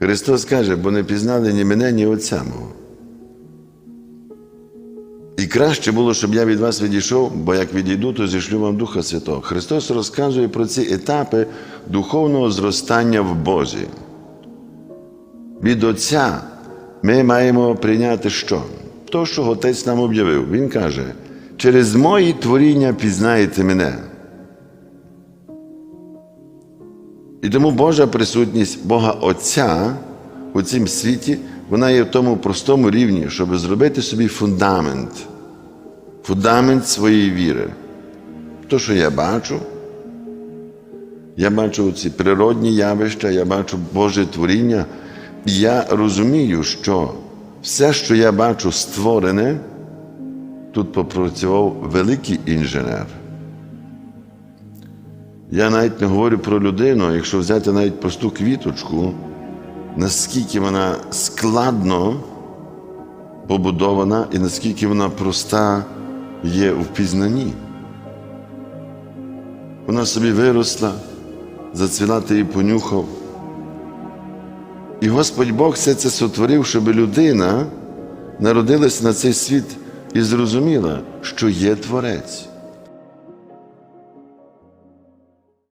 Христос каже, бо не пізнали ні мене, ні Отця мого. І краще було, щоб я від вас відійшов, бо як відійду, то зішлю вам Духа Святого. Христос розказує про ці етапи духовного зростання в Бозі. Від Отця ми маємо прийняти що? То, що Отець нам об'явив. Він каже: через мої творіння пізнаєте мене. І тому Божа присутність Бога Отця у цім світі, вона є в тому простому рівні, щоб зробити собі фундамент, фундамент своєї віри. То, що я бачу, я бачу ці природні явища, я бачу Боже творіння, і я розумію, що все, що я бачу створене, тут попрацював великий інженер. Я навіть не говорю про людину, якщо взяти навіть просту квіточку, наскільки вона складно побудована і наскільки вона проста є в пізнанні. Вона собі виросла, зацвіла ти її понюхав. І Господь Бог все це сотворив, щоб людина народилася на цей світ і зрозуміла, що є Творець.